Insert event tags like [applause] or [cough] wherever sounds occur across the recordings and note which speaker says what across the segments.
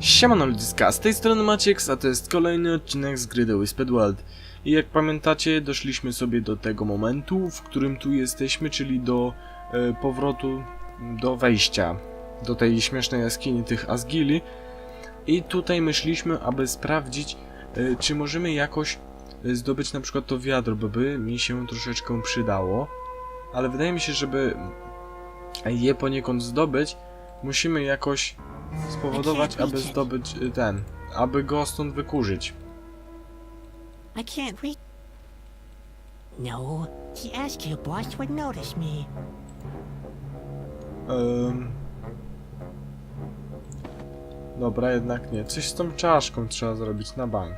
Speaker 1: Siemano ludziska, z tej strony Maciek, a to jest kolejny odcinek z gry The Whispered World. I jak pamiętacie, doszliśmy sobie do tego momentu, w którym tu jesteśmy, czyli do e, powrotu, do wejścia do tej śmiesznej jaskini tych Asgili. I tutaj myśleliśmy, aby sprawdzić, e, czy możemy jakoś e, zdobyć na przykład to wiadro, bo by mi się troszeczkę przydało. Ale wydaje mi się, żeby je poniekąd zdobyć, musimy jakoś spowodować, aby zdobyć y, ten, aby go stąd wykurzyć.
Speaker 2: I can't. No, the Askew boss would notice me.
Speaker 1: Ym... Dobra, jednak nie. Coś z tą czaszką trzeba zrobić na bank.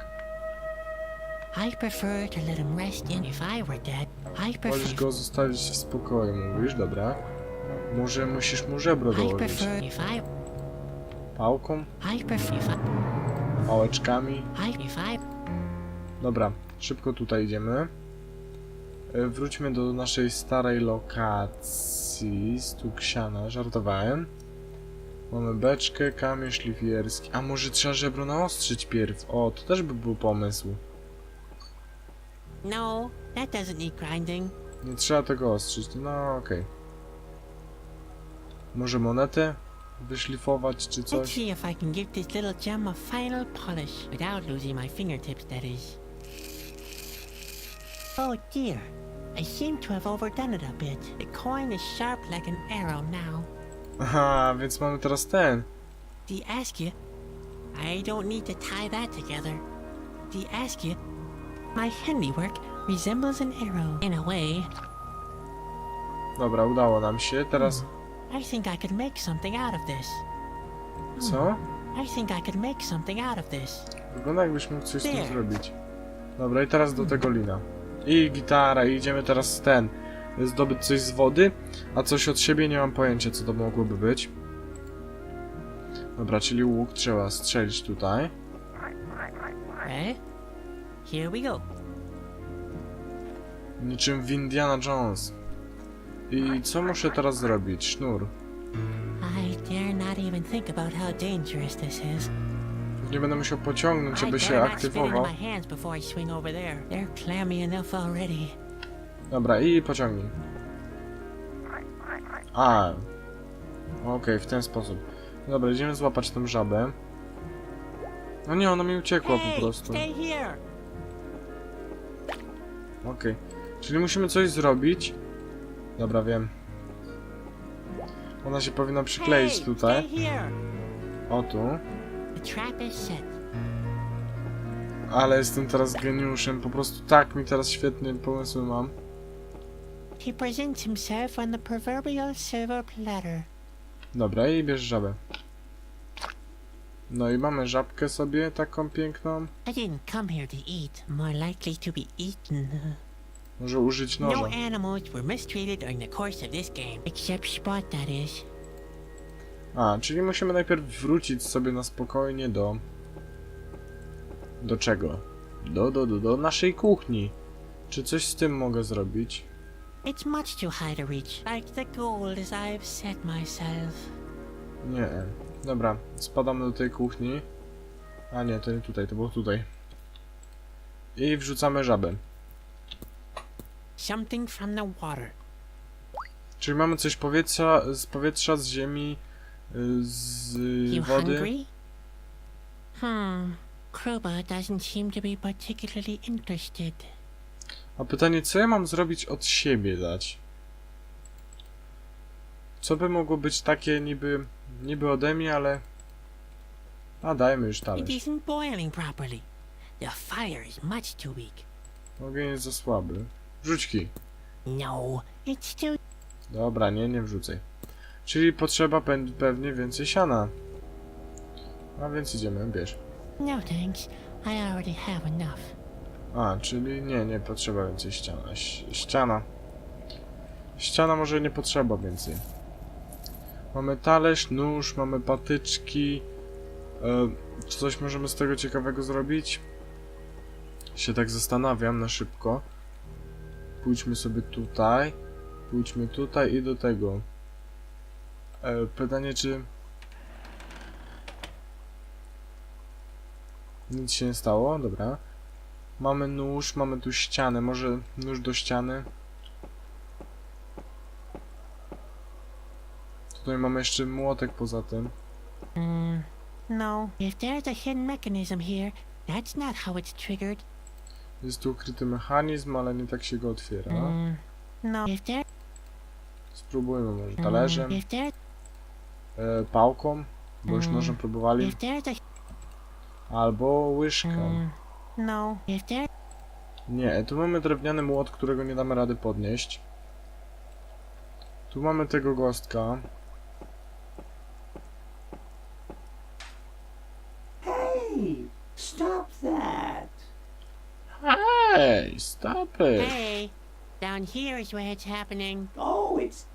Speaker 2: I prefer to let him rest in. If I were dead, I
Speaker 1: Wolisz
Speaker 2: prefer.
Speaker 1: go zostawić w spokoju, mówisz? Dobra. Może musisz mu żebro
Speaker 2: I
Speaker 1: dołożyć.
Speaker 2: prefer. If I.
Speaker 1: Pałką? Pałeczkami? Dobra, szybko tutaj idziemy. E, Wróćmy do naszej starej lokacji. Stuksiana, żartowałem. Mamy beczkę, kamień szlifierski. A może trzeba żebro naostrzyć pierw? O, to też by był pomysł.
Speaker 2: No, that doesn't need grinding.
Speaker 1: Nie trzeba tego ostrzyć. No okej. Może monetę wyszlifować czy
Speaker 2: Let's
Speaker 1: coś?
Speaker 2: see if I can give this little gem a final polish without losing my fingertips, that is. Oh dear. I seem to have overdone it a bit. The coin is sharp like an arrow now.
Speaker 1: Aha, więc mamy teraz ten.
Speaker 2: The Askia. I don't need to tie that together. The Askia. My handiwork resembles an arrow in a way.
Speaker 1: Dobra, udało nam się. Teraz hmm.
Speaker 2: I think I could make something out of this.
Speaker 1: co?
Speaker 2: I think I could make something out of this.
Speaker 1: Wygląda jakbyś mógł coś z tym zrobić. Dobra, i teraz do tego lina. I gitara, i idziemy teraz ten. Zdobyć coś z wody, a coś od siebie nie mam pojęcia, co to mogłoby być. Dobra, czyli łuk trzeba strzelić tutaj.
Speaker 2: Eh? Here we go.
Speaker 1: Niczym w Indiana Jones. I co muszę teraz zrobić? Sznur.
Speaker 2: I dare not even think about how dangerous this is.
Speaker 1: Nie będę musiał pociągnąć, żeby się aktywował. Dobra, i pociągnij. A. Okej, w ten sposób. Dobra, idziemy złapać tę żabę. No nie, ona mi uciekła po prostu. Okej. Czyli musimy coś zrobić. Dobra, wiem. Ona się powinna przykleić tutaj. O tu. Ale jestem teraz geniuszem. Po prostu tak mi teraz świetnie pomysły mam.
Speaker 2: He presents himself on the proverbial silver platter.
Speaker 1: Dobra, i bierz żabę. No i mamy żabkę sobie taką piękną.
Speaker 2: I didn't come here to eat, more likely to be eaten.
Speaker 1: Może użyć
Speaker 2: No
Speaker 1: noża.
Speaker 2: animals were mistreated during the course of this game, except Spot, that is.
Speaker 1: A, czyli musimy najpierw wrócić sobie na spokojnie do... Do czego? Do, do, do, do naszej kuchni. Czy coś z tym mogę zrobić?
Speaker 2: It's much too high to reach, like the goal as I've set myself.
Speaker 1: Nie. Dobra, spadamy do tej kuchni. A nie, to nie tutaj, to było tutaj. I wrzucamy żabę.
Speaker 2: Something from the water.
Speaker 1: Czyli mamy coś powietrza, z powietrza, z ziemi, y, z
Speaker 2: You
Speaker 1: wody.
Speaker 2: hungry? Hmm. Kruba doesn't seem to be particularly interested.
Speaker 1: A pytanie, co ja mam zrobić od siebie dać? Co by mogło być takie niby, niby ode mnie, ale... A dajmy już
Speaker 2: It
Speaker 1: talerz.
Speaker 2: isn't boiling properly. The fire is much too weak.
Speaker 1: Ogień jest za słaby. Wrzuć kij.
Speaker 2: No, it's too.
Speaker 1: Dobra, nie, nie wrzucaj. Czyli potrzeba pe- pewnie więcej siana. A więc idziemy, bierz.
Speaker 2: No thanks. I already have enough.
Speaker 1: A, czyli nie, nie potrzeba więcej ściana. Ś- ściana. Ściana może nie potrzeba więcej. Mamy talerz, nóż, mamy patyczki. E, czy coś możemy z tego ciekawego zrobić? Się tak zastanawiam na szybko. Pójdźmy sobie tutaj. Pójdźmy tutaj i do tego. E, pytanie, czy Nic się nie stało, dobra. Mamy nóż, mamy tu ścianę, może nóż do ściany. Tutaj mamy jeszcze młotek poza tym.
Speaker 2: Mm, no. If there's a hidden mechanism here, that's not how it's triggered.
Speaker 1: Jest tu ukryty mechanizm, ale nie tak się go otwiera.
Speaker 2: Mm, no.
Speaker 1: Spróbujmy może
Speaker 2: mm,
Speaker 1: talerzem, e, pałką, bo już
Speaker 2: Mm.
Speaker 1: nożem próbowali,
Speaker 2: there's a,
Speaker 1: albo łyżką.
Speaker 2: mm, no.
Speaker 1: Nie, tu mamy drewniany młot, którego nie damy rady podnieść. Tu mamy tego gostka. Hej, stop it!
Speaker 2: hey, down here is where it's happening.
Speaker 3: Oh, it's.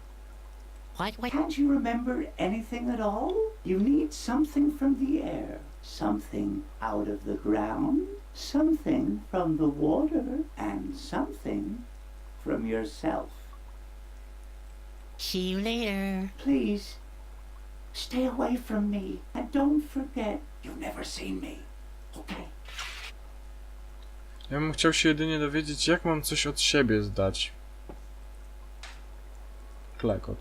Speaker 2: What? What?
Speaker 3: Can't you remember anything at all? You need something from the air, something out of the ground, something from the water, and something from yourself.
Speaker 2: See you later.
Speaker 3: Please, stay away from me, and don't forget you've never seen me. Okay?
Speaker 1: Ja bym chciał się jedynie dowiedzieć, jak mam coś od siebie zdać. Klekot.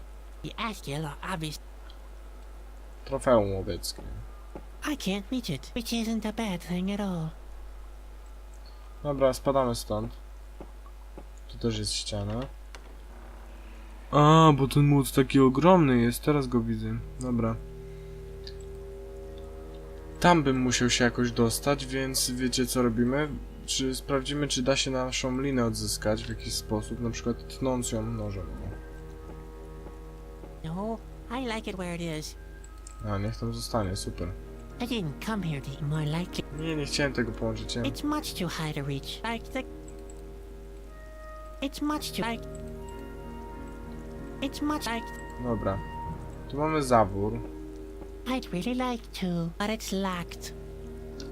Speaker 1: Trofeum łowieckie.
Speaker 2: I can't reach it, which isn't a bad thing at all.
Speaker 1: Dobra, spadamy stąd. Tu też jest ściana. A, bo ten młot taki ogromny jest, teraz go widzę. Dobra. Tam bym musiał się jakoś dostać, więc wiecie co robimy? Czy sprawdzimy, czy da się naszą linę odzyskać w jakiś sposób, na przykład tnąc ją nożem.
Speaker 2: No, I like it where it is.
Speaker 1: A, niech tam zostanie, super.
Speaker 2: I didn't come here to more likely.
Speaker 1: Nie, nie chciałem tego połączyć, nie?
Speaker 2: It's much too high to reach. Like the. It's much too like. It's much like.
Speaker 1: Dobra. Tu mamy zawór.
Speaker 2: I'd really like to, but it's locked.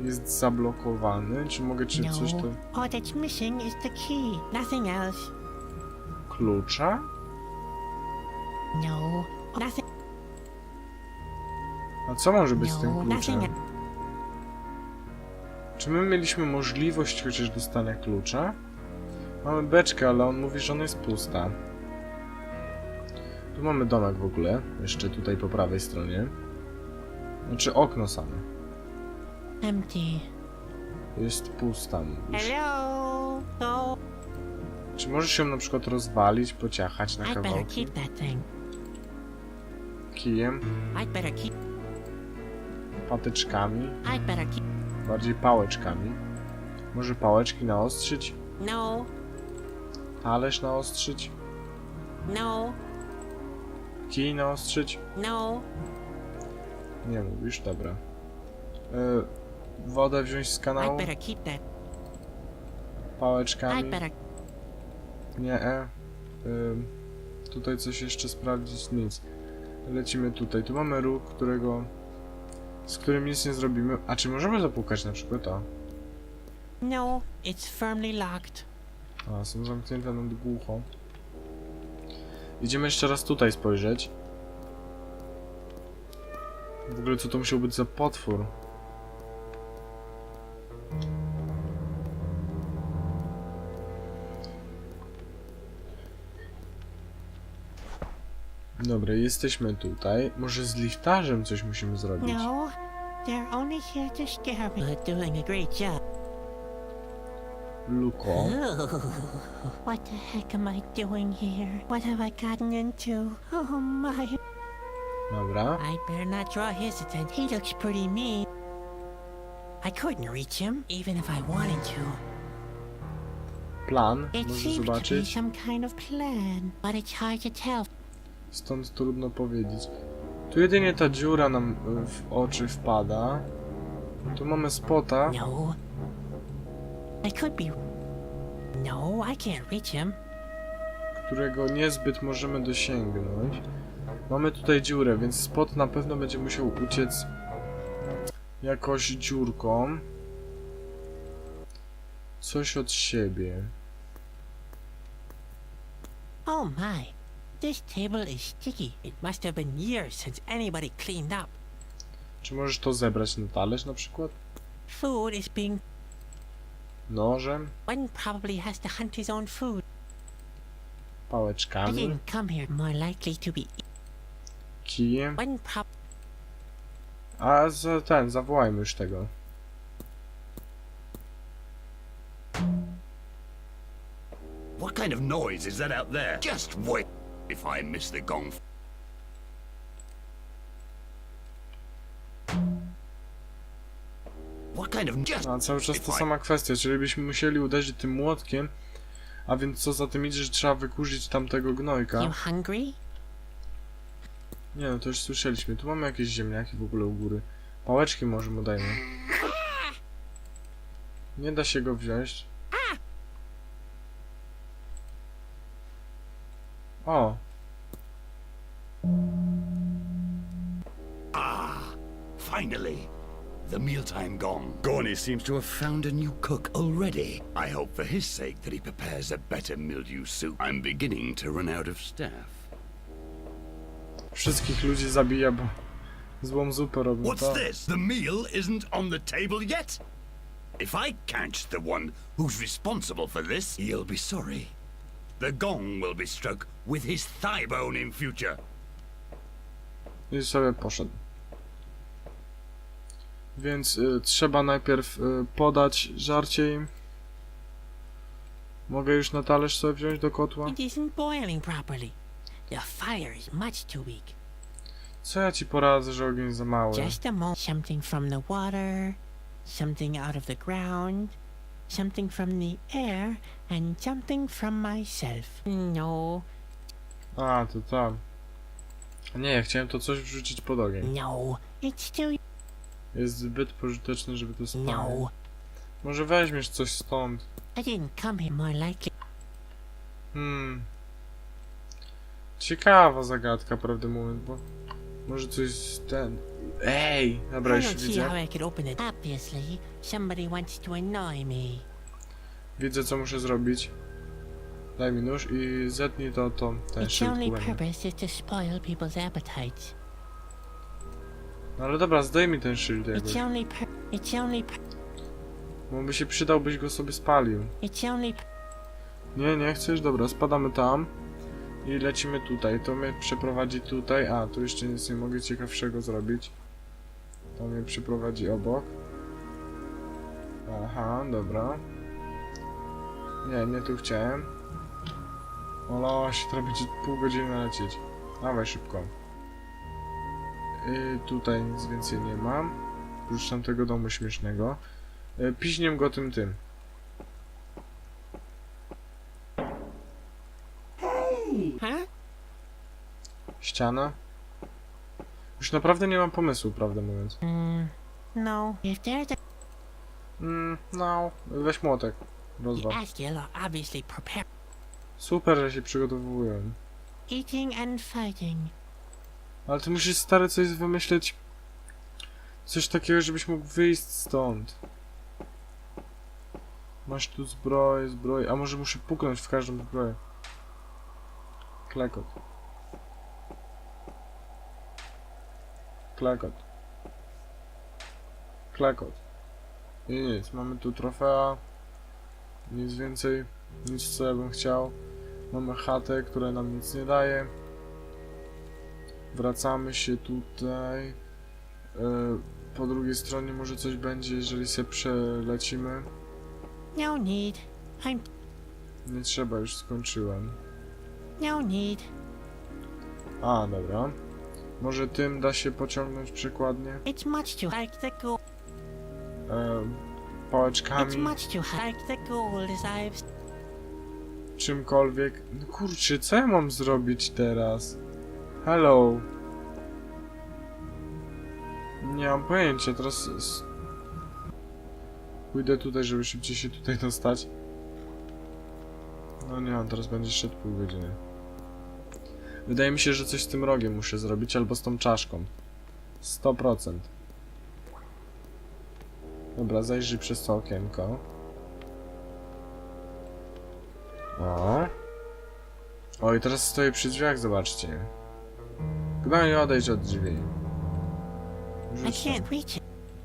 Speaker 1: Jest zablokowany. Czy mogę czy coś
Speaker 2: no,
Speaker 1: tu...
Speaker 2: all that's missing is the key. Nothing else.
Speaker 1: Klucza?
Speaker 2: No, nothing.
Speaker 1: A co może być z tym
Speaker 2: No,
Speaker 1: kluczem?
Speaker 2: nothing.
Speaker 1: Czy my mieliśmy możliwość chociaż dostania klucza? Mamy beczkę, ale on mówi, że ona jest pusta. Tu mamy domek w ogóle, jeszcze tutaj po prawej stronie. Znaczy okno same.
Speaker 2: Empty.
Speaker 1: Jest pusta, mówisz.
Speaker 2: Hello.
Speaker 1: Czy możesz się na przykład rozwalić, pociachać na
Speaker 2: I'd better
Speaker 1: kawałki?
Speaker 2: keep that thing.
Speaker 1: Kijem,
Speaker 2: I'd better keep.
Speaker 1: patyczkami,
Speaker 2: I'd better keep.
Speaker 1: bardziej pałeczkami. Może pałeczki naostrzyć?
Speaker 2: No,
Speaker 1: Talerz naostrzyć?
Speaker 2: no,
Speaker 1: Kij naostrzyć?
Speaker 2: no.
Speaker 1: Nie mówisz, dobra. E, wodę wziąć z kanału?
Speaker 2: I'd better keep that.
Speaker 1: Pałeczkami?
Speaker 2: Better.
Speaker 1: Nie, e. Ym, tutaj coś jeszcze sprawdzić? Nic. Lecimy tutaj. Tu mamy róg, którego... Z którym nic nie zrobimy. A czy możemy zapukać na przykład? O.
Speaker 2: No, it's firmly locked.
Speaker 1: A, są zamknięte na głucho. Idziemy jeszcze raz tutaj spojrzeć. W ogóle co to musiał być za potwór? Dobra, jesteśmy tutaj. Może z liftarzem coś musimy zrobić?
Speaker 2: No, they're only here to scare me. But doing a great job.
Speaker 1: Luko.
Speaker 2: What the heck am I doing here? What have I gotten into? Oh my.
Speaker 1: Dobra.
Speaker 2: I better not draw his attention. He looks pretty mean. I couldn't reach him, even if I wanted to.
Speaker 1: Plan.
Speaker 2: It seems to be
Speaker 1: zobaczyć.
Speaker 2: some kind of plan, but it's hard to tell.
Speaker 1: Stąd trudno powiedzieć. Tu jedynie ta dziura nam y, w oczy wpada. Tu mamy spota.
Speaker 2: No. I could be. No, I can't reach him.
Speaker 1: którego niezbyt możemy dosięgnąć. Mamy tutaj dziurę, więc spot na pewno będzie musiał uciec jakoś dziurką. Coś od siebie.
Speaker 2: Oh my. This table is sticky. It must have been years since anybody cleaned up.
Speaker 1: Czy możesz to zebrać na talerz na przykład?
Speaker 2: Food is being.
Speaker 1: Nożem,
Speaker 2: One probably has to hunt his own food. I
Speaker 1: pałeczkami,
Speaker 2: didn't come here more likely to be.
Speaker 1: kijem.
Speaker 2: One prob.
Speaker 1: A za ten, zawołajmy już tego.
Speaker 4: What kind of noise is that out there? Just wait. If I miss the gong. What kind of just
Speaker 1: A cały czas ta sama kwestia, czyli byśmy musieli uderzyć tym młotkiem, a więc co za tym idzie, że trzeba wykurzyć tamtego gnojka.
Speaker 2: You hungry?
Speaker 1: Nie no, to już słyszeliśmy. Tu mamy jakieś ziemniaki w ogóle u góry. Pałeczki może mu dajmy. Nie da się go wziąć. O,
Speaker 4: Ah, finally. The mealtime gong. Gorny seems to have found a new cook already. I hope for his sake that he prepares a better mildew soup. I'm beginning to run out of staff.
Speaker 1: wszystkich ludzi zabija, bo złą zupę robią.
Speaker 4: What's
Speaker 1: To...
Speaker 4: this? The meal isn't on the table yet? If I catch the one who's responsible for this, he'll be sorry. The gong will be struck with his thigh bone in future.
Speaker 1: I sobie poszedł. Więc y, trzeba najpierw y, podać żarcie im. Mogę już na talerz sobie wziąć do kotła?
Speaker 2: It isn't boiling properly. The fire is much too weak.
Speaker 1: Co ja ci poradzę, że ogień za mały?
Speaker 2: Just a moment. Something from the water, something out of the ground, something from the air, and something from myself. No,
Speaker 1: A, to tam. Nie, ja chciałem to coś wrzucić pod ogień.
Speaker 2: no, it's too.
Speaker 1: Jest zbyt pożyteczne, żeby to spalić.
Speaker 2: No,
Speaker 1: Może weźmiesz coś stąd.
Speaker 2: I didn't come here more likely.
Speaker 1: Hmm. Ciekawa zagadka, prawdę mówiąc, bo może coś z ten... Ej! Dobra,
Speaker 2: I
Speaker 1: już
Speaker 2: don't see
Speaker 1: widzę.
Speaker 2: how I could open it. Obviously, somebody wants to annoy me.
Speaker 1: Widzę, co muszę zrobić. Daj mi nóż i zetnij to, to, ten
Speaker 2: Its
Speaker 1: szyld
Speaker 2: only
Speaker 1: kuleni.
Speaker 2: purpose is to spoil people's appetites.
Speaker 1: No ale dobra, zdejmij ten szyld jakoś.
Speaker 2: It's only pur- It's only pur-
Speaker 1: Bo by się przydał, byś go sobie spalił.
Speaker 2: It's only pur-
Speaker 1: Nie, nie chcesz? Dobra, spadamy tam. I lecimy tutaj. To mnie przeprowadzi tutaj. A, tu jeszcze nic nie mogę ciekawszego zrobić. To mnie przyprowadzi obok. Aha, dobra. Nie, nie tu chciałem. Ola, się teraz będzie pół godziny lecieć. Dawaj szybko. I tutaj nic więcej nie mam. Już tamtego domu śmiesznego. Y, Piśniem go tym tym. Ściana? Już naprawdę nie mam pomysłu, prawdę mówiąc.
Speaker 2: Mm, no. If there's a
Speaker 1: Mm, no, weź młotek. Rozwal.
Speaker 2: Obviously prepared,
Speaker 1: Super, że się przygotowuję.
Speaker 2: eating and fighting.
Speaker 1: Ale ty musisz stary coś wymyśleć. Coś takiego, żebyś mógł wyjść stąd. Masz tu zbroję, zbroję. A może muszę puknąć w każdą zbroję. Klekot. Klekot. Klekot. I nic, mamy tu trofea. Nic więcej, nic co ja bym chciał. Mamy chatę, która nam nic nie daje. Wracamy się tutaj. E, Po drugiej stronie może coś będzie, jeżeli się przelecimy.
Speaker 2: No need. I'm
Speaker 1: Nie trzeba, już skończyłem.
Speaker 2: no need.
Speaker 1: A, dobra. Może tym da się pociągnąć przekładnie?
Speaker 2: It's much too the gold.
Speaker 1: E,
Speaker 2: It's
Speaker 1: pałeczkami,
Speaker 2: much too the as I've.
Speaker 1: Czymkolwiek. No kurczę, co ja mam zrobić teraz? Hello. Nie mam pojęcia, teraz... Pójdę tutaj, żeby szybciej się tutaj dostać. No nie, on teraz będzie szedł pół godziny. Wydaje mi się, że coś z tym rogiem muszę zrobić, albo z tą czaszką. 100%. Dobra, zajrzyj przez to okienko. O. O, i teraz stoję przy drzwiach, zobaczcie. Gnoju, odejdź od drzwi.
Speaker 2: I
Speaker 1: Rzuć
Speaker 2: can't reach it.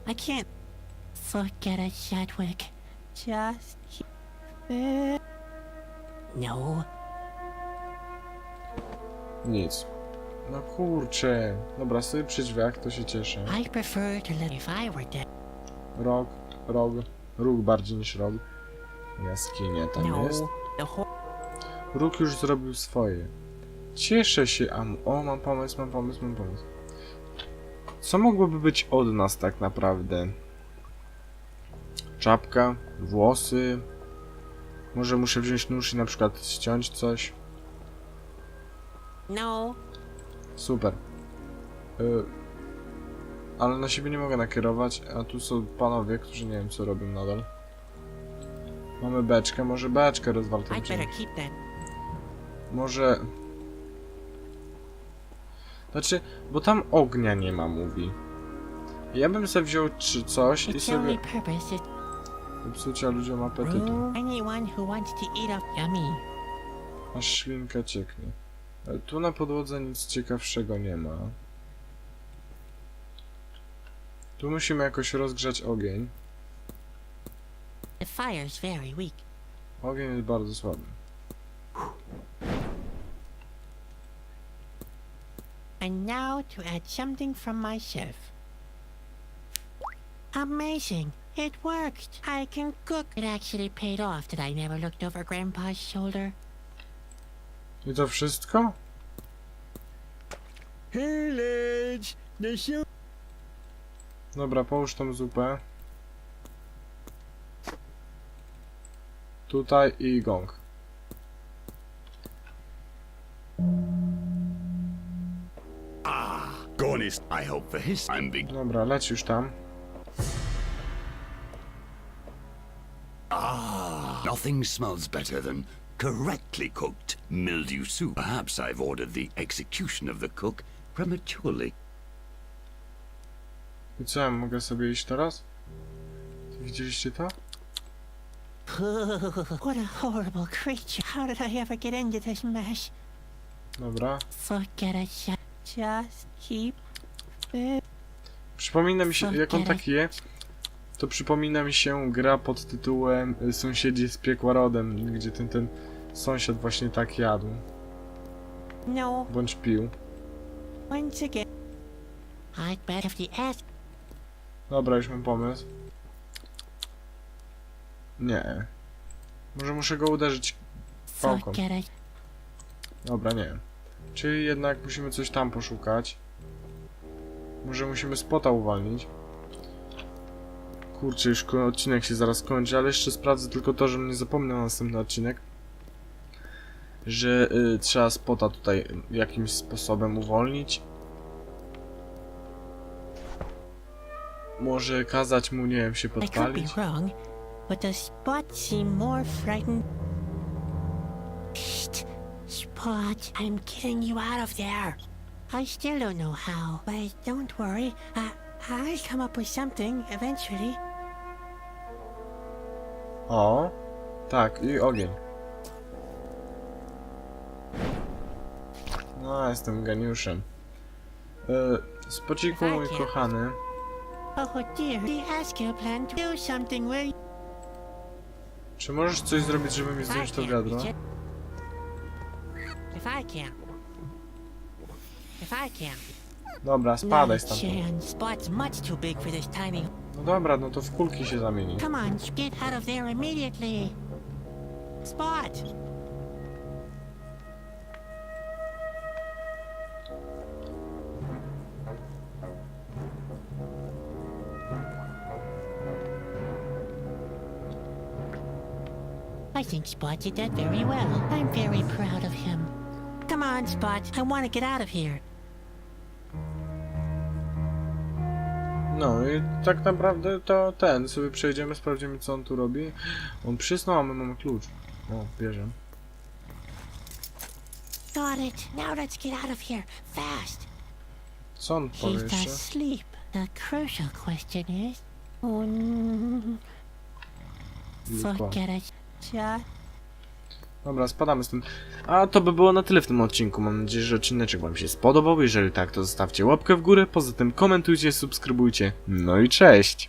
Speaker 2: I can't Forget it, Shadwick. Just keep it. No.
Speaker 1: Nic. No kurczę. Dobra, sobie przy drzwiach, to się cieszę.
Speaker 2: I prefer to live if I were dead.
Speaker 1: Rog, rog, róg bardziej niż rog. Jaskinia tam
Speaker 2: No.
Speaker 1: jest. Róg już zrobił swoje. Cieszę się, a... O, mam pomysł, mam pomysł, mam pomysł. Co mogłoby być od nas tak naprawdę? Czapka, włosy... Może muszę wziąć nóż i na przykład ściąć coś?
Speaker 2: No.
Speaker 1: Super. Y, ale na siebie nie mogę nakierować, a tu są panowie, którzy nie wiem co robią nadal. Mamy beczkę, może beczkę
Speaker 2: that.
Speaker 1: Może... Znaczy, bo tam ognia nie ma, mówi. Ja bym sobie wziął czy coś i sobie psucia ludziom apetytu. Aż ślinka cieknie. E, Tu na podłodze nic ciekawszego nie ma. Tu musimy jakoś rozgrzać ogień.
Speaker 2: Fire's very weak.
Speaker 1: Ogień jest bardzo słaby.
Speaker 2: And now to add something from my chef. Amazing! It worked! I can cook! It actually paid off that I never looked over Grandpa's shoulder.
Speaker 1: I to wszystko?
Speaker 5: The shoe!
Speaker 1: Dobra, połóż tą zupę. Tutaj i gong.
Speaker 4: Gorn is, I hope for his, I'm big.
Speaker 1: Dobra, leć już tam.
Speaker 4: Ah, nothing smells better than correctly cooked mildew soup. Perhaps I've ordered the execution of the cook prematurely.
Speaker 1: I co, ja mogę sobie iść teraz? Widzieliście to? [laughs]
Speaker 2: what a horrible creature! How did I ever get into this mess?
Speaker 1: Dobra.
Speaker 2: Forget it, Chef. Just keep it.
Speaker 1: Przypomina mi się, jak on tak je, to przypomina mi się gra pod tytułem y, Sąsiedzi z piekła rodem, gdzie ten, ten sąsiad właśnie tak jadł,
Speaker 2: No,
Speaker 1: bądź pił.
Speaker 2: once again. I'd bet if the ass
Speaker 1: Dobra, już mam pomysł. Nie. Może muszę go uderzyć pałką.
Speaker 2: it.
Speaker 1: Dobra, nie. Czyli jednak musimy coś tam poszukać. Może musimy spota uwolnić. Kurczę, już odcinek się zaraz kończy, ale jeszcze sprawdzę tylko to, żebym nie zapomniał na następny odcinek. Że y, trzeba spota tutaj jakimś sposobem uwolnić. Może kazać mu, nie wiem, się
Speaker 2: I could be
Speaker 1: podpalić.
Speaker 2: wrong, but does Spot seem more frightened? Psst! Spot, I'm getting you out of there. I still don't know how, but don't worry. I, I'll come up with something eventually.
Speaker 1: O, tak, i ogień. No, jestem geniuszem. E, spociku, mój kochany.
Speaker 2: Oh dear, the Askew plan to do something, will you?
Speaker 1: Czy możesz coś zrobić, żeby mi zdjąć to wiadro?
Speaker 2: If I can. If I can.
Speaker 1: Dobra, spadaj stamtąd.
Speaker 2: chance. Spot's much too big for this tiny.
Speaker 1: No dobra, no to w kulki się zamieni.
Speaker 2: Come on, get out of there immediately. Spot! Think Spot did that very well. I'm very proud of him. Come on, Spot. I want to get out of here.
Speaker 1: No i tak naprawdę to ten, sobie przejdziemy, sprawdzimy co on tu robi. On przysnął, a my mamy klucz. O, bierze.
Speaker 2: Got it. Now let's get out of here. Fast.
Speaker 1: Co on powie
Speaker 2: He's
Speaker 1: jeszcze?
Speaker 2: asleep. The crucial question is, mm,
Speaker 1: Lipa.
Speaker 2: forget it.
Speaker 1: Dobra, spadamy z tym. A to by było na tyle w tym odcinku. Mam nadzieję, że odcineczek Wam się spodobał. Jeżeli tak, to zostawcie łapkę w górę. Poza tym komentujcie, subskrybujcie. No i cześć!